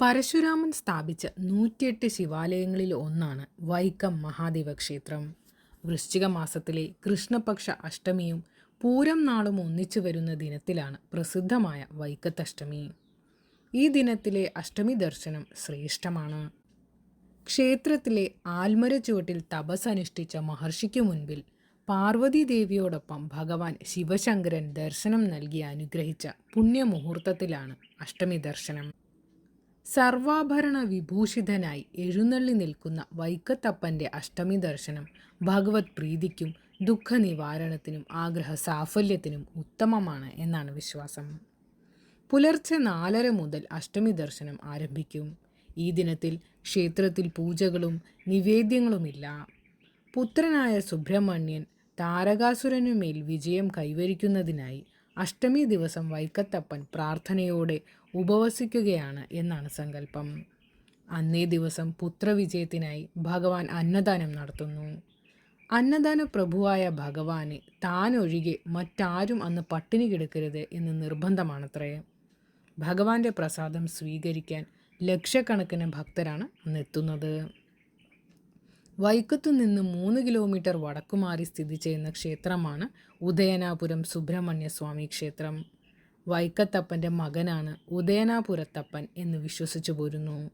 പരശുരാമൻ സ്ഥാപിച്ച നൂറ്റിയെട്ട് ശിവാലയങ്ങളിൽ ഒന്നാണ് വൈക്കം മഹാദേവ ക്ഷേത്രം വൃശ്ചിക മാസത്തിലെ കൃഷ്ണപക്ഷ അഷ്ടമിയും പൂരം നാളും ഒന്നിച്ചു വരുന്ന ദിനത്തിലാണ് പ്രസിദ്ധമായ വൈക്കത്തഷ്ടമി. ഈ ദിനത്തിലെ അഷ്ടമി ദർശനം ശ്രേഷ്ഠമാണ്. ക്ഷേത്രത്തിലെ ആൽമര ചുവട്ടിൽ തപസ് അനുഷ്ഠിച്ച മഹർഷിക്കു മുൻപിൽ പാർവതി ദേവിയോടൊപ്പം ഭഗവാൻ ശിവശങ്കരൻ ദർശനം നൽകി അനുഗ്രഹിച്ച പുണ്യമുഹൂർത്തത്തിലാണ് അഷ്ടമി ദർശനം. സർവാഭരണ വിഭൂഷിതനായി എഴുന്നള്ളി നിൽക്കുന്ന വൈക്കത്തപ്പന്റെ അഷ്ടമി ദർശനം ഭഗവത് പ്രീതിക്കും ദുഃഖ നിവാരണത്തിനും ആഗ്രഹ സാഫല്യത്തിനും ഉത്തമമാണ് എന്നാണ് വിശ്വാസം. പുലർച്ചെ നാലര മുതൽ അഷ്ടമി ദർശനം ആരംഭിക്കും. ഈ ദിനത്തിൽ ക്ഷേത്രത്തിൽ പൂജകളും നിവേദ്യങ്ങളുമില്ല. പുത്രനായ സുബ്രഹ്മണ്യൻ താരകാസുരനുമേൽ വിജയം കൈവരിക്കുന്നതിനായി അഷ്ടമി ദിവസം വൈക്കത്തപ്പൻ പ്രാർത്ഥനയോടെ ഉപവസിക്കുകയാണ് എന്നാണ് സങ്കല്പം. അന്നേ ദിവസം പുത്രവിജയത്തിനായി ഭഗവാൻ അന്നദാനം നടത്തുന്നു. അന്നദാന പ്രഭുവായ ഭഗവാനെ താൻ മറ്റാരും അന്ന് പട്ടിണി കിടക്കരുത് എന്ന് നിർബന്ധമാണത്രേ. ഭഗവാന്റെ പ്രസാദം സ്വീകരിക്കാൻ ലക്ഷക്കണക്കിന് ഭക്തരാണ് അന്ന് എത്തുന്നത്. വൈക്കത്തു നിന്ന് മൂന്ന് കിലോമീറ്റർ വടക്കുമാറി സ്ഥിതി ചെയ്യുന്ന ക്ഷേത്രമാണ് ഉദയനാപുരം സുബ്രഹ്മണ്യസ്വാമി ക്ഷേത്രം. വൈക്കത്തപ്പന്റെ മകനാണ് ഉദയനാപുരത്തപ്പൻ എന്ന് വിശ്വസിച്ചു പോരുന്നു.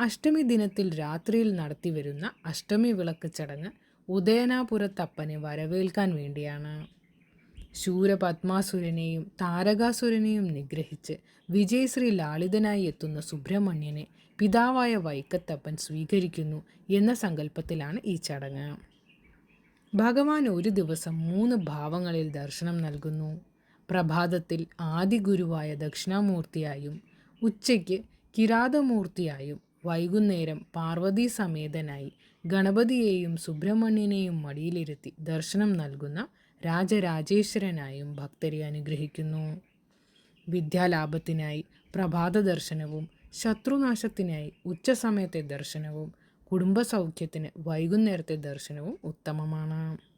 അഷ്ടമി ദിനത്തിൽ രാത്രിയിൽ നടത്തിവരുന്ന അഷ്ടമി വിളക്ക് ചടങ്ങ് ഉദയനാപുരത്തപ്പനെ വരവേൽക്കാൻ വേണ്ടിയാണ്. ശൂരപത്മാസുരനെയും താരകാസുരനെയും നിഗ്രഹിച്ച് വിജയശ്രീ ലാളിതനായി എത്തുന്ന സുബ്രഹ്മണ്യനെ പിതാവായ വൈക്കത്തപ്പൻ സ്വീകരിക്കുന്നു എന്ന സങ്കല്പത്തിലാണ് ഈ ചടങ്ങ്. ഭഗവാൻ ഒരു ദിവസം മൂന്ന് ഭാവങ്ങളിൽ ദർശനം നൽകുന്നു. പ്രഭാതത്തിൽ ആദിഗുരുവായ ദക്ഷിണാമൂർത്തിയായും ഉച്ചയ്ക്ക് കിരാതമൂർത്തിയായും വൈകുന്നേരം പാർവതി സമേതനായി ഗണപതിയെയും സുബ്രഹ്മണ്യനെയും മടിയിലിരുത്തി ദർശനം നൽകുന്ന രാജരാജേശ്വരനായും ഭക്തരെ അനുഗ്രഹിക്കുന്നു. വിദ്യാലാഭത്തിനായി പ്രഭാത ദർശനവും ശത്രുനാശത്തിനായി ഉച്ചസമയത്തെ ദർശനവും കുടുംബസൗഖ്യത്തിന് വൈകുന്നേരത്തെ ദർശനവും ഉത്തമമാണ്.